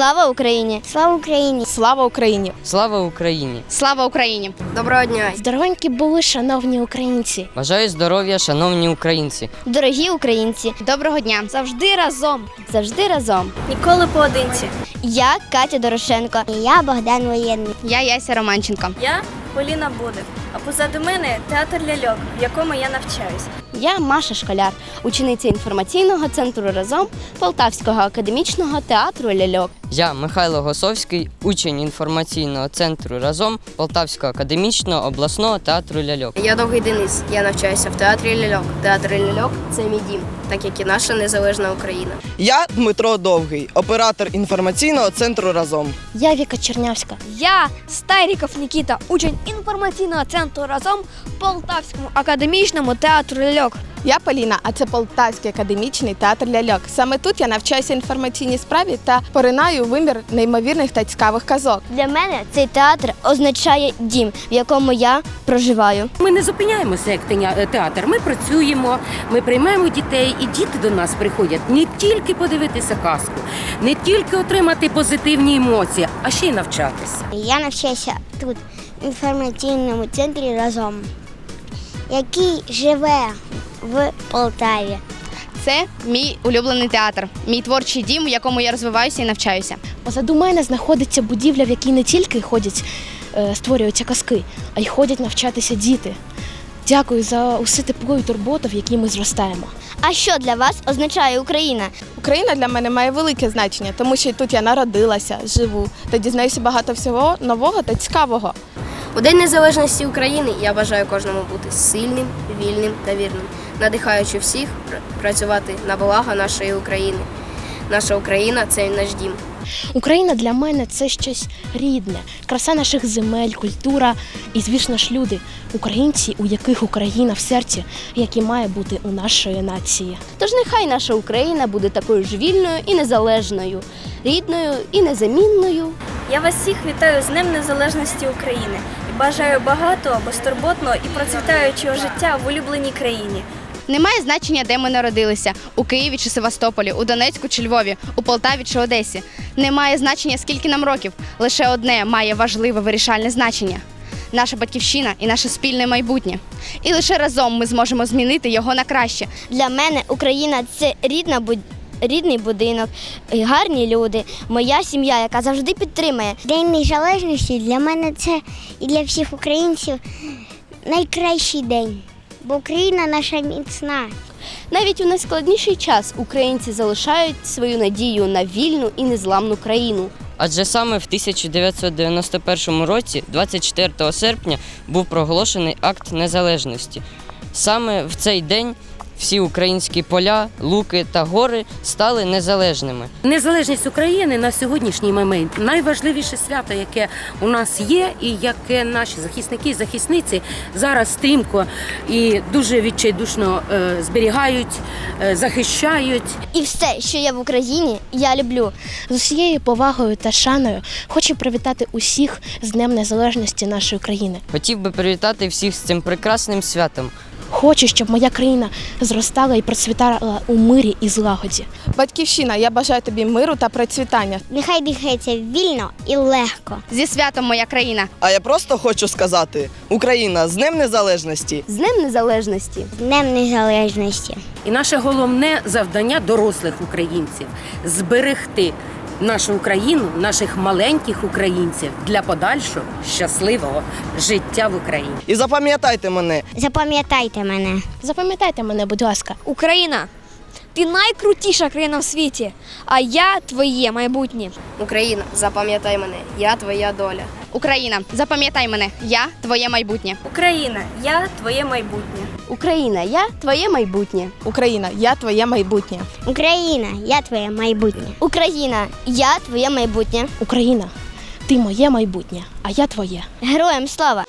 Слава Україні! Слава Україні! Слава Україні! Слава Україні! Слава Україні! Доброго дня! Здоровенькі були, шановні українці! Бажаю здоров'я, шановні українці! Дорогі українці! Доброго дня! Завжди разом! Завжди разом! Ніколи поодинці. Я Катя Дорошенко. Я Богдан Воєнний. Я Яся Романченко. Я Поліна Будик. А позаду мене театр ляльок, в якому я навчаюсь. Я Маша Школяр, учениця інформаційного центру разом Полтавського академічного театру Ляльок. Я Михайло Госовський, учень інформаційного центру разом Полтавського академічного обласного театру ляльок. Я довгий Денис. Я навчаюся в театрі ляльок. Театр ляльок це мій дім, так як і наша незалежна Україна. Я Дмитро Довгий, оператор інформаційного центру разом. Я Віка Чернявська. Я Стайріков Нікіта, учень інформаційного центру разом в Полтавському академічному театру ляльок. Я Поліна, а це Полтавський академічний театр ляльок. Саме тут я навчаюся інформаційній справі та поринаю вимір неймовірних та цікавих казок. Для мене цей театр означає дім, в якому я проживаю. Ми не зупиняємося як е, театр. Ми працюємо, ми приймаємо дітей, і діти до нас приходять не тільки подивитися казку, не тільки отримати позитивні емоції, а ще й навчатися. Я навчаюся тут, в інформаційному центрі разом, який живе в Полтаві. Це мій улюблений театр, мій творчий дім, в якому я розвиваюся і навчаюся. Позаду мене знаходиться будівля, в якій не тільки ходять, е, створюються казки, а й ходять навчатися діти. Дякую за усе тепло і турботу, в якій ми зростаємо. А що для вас означає Україна? Україна для мене має велике значення, тому що тут я народилася, живу та дізнаюся багато всього нового та цікавого. У День Незалежності України я бажаю кожному бути сильним, вільним та вірним, надихаючи всіх працювати на благо нашої України. Наша Україна це наш дім. Україна для мене це щось рідне, краса наших земель, культура і, звісно ж, люди, українці, у яких Україна в серці, як і має бути у нашої нації. Тож нехай наша Україна буде такою ж вільною і незалежною, рідною і незамінною. Я вас всіх вітаю з Днем Незалежності України і бажаю багатого, безтурботного і процвітаючого життя в улюбленій країні. Немає значення, де ми народилися у Києві чи Севастополі, у Донецьку чи Львові, у Полтаві чи Одесі. Немає значення, скільки нам років. Лише одне має важливе вирішальне значення. Наша батьківщина і наше спільне майбутнє. І лише разом ми зможемо змінити його на краще. Для мене Україна це рідна рідний будинок, гарні люди, моя сім'я, яка завжди підтримує. День незалежності для мене це і для всіх українців найкращий день, бо Україна наша міцна. Навіть у найскладніший час українці залишають свою надію на вільну і незламну країну. Адже саме в 1991 році, 24 серпня, був проголошений акт незалежності. Саме в цей день всі українські поля, луки та гори стали незалежними. Незалежність України на сьогоднішній момент найважливіше свято, яке у нас є, і яке наші захисники і захисниці зараз стрімко і дуже відчайдушно е, зберігають, е, захищають. І все, що є в Україні, я люблю. З усією повагою та шаною хочу привітати усіх з Днем Незалежності нашої країни. Хотів би привітати всіх з цим прекрасним святом. Хочу, щоб моя країна зростала і процвітала у мирі і злагоді. Батьківщина, я бажаю тобі миру та процвітання. Нехай дихається вільно і легко. Зі святом моя країна! А я просто хочу сказати: Україна з Днем Незалежності! З Днем Незалежності! З Днем Незалежності. І наше головне завдання дорослих українців зберегти нашу Україну, наших маленьких українців для подальшого щасливого життя в Україні. І запам'ятайте мене, Запам'ятайте мене. Запам'ятайте мене, будь ласка. Україна, ти найкрутіша країна в світі, а я твоє майбутнє. Україна, запам'ятай мене, я твоя доля. Україна, запам'ятай мене, я твоє майбутнє. Україна, я твоє майбутнє. Україна, я твоє майбутнє. Україна, я твоє майбутнє. Україна, я твоє майбутнє. Україна, я твоє майбутнє. Україна, ти моє майбутнє, а я твоє. Героям слава!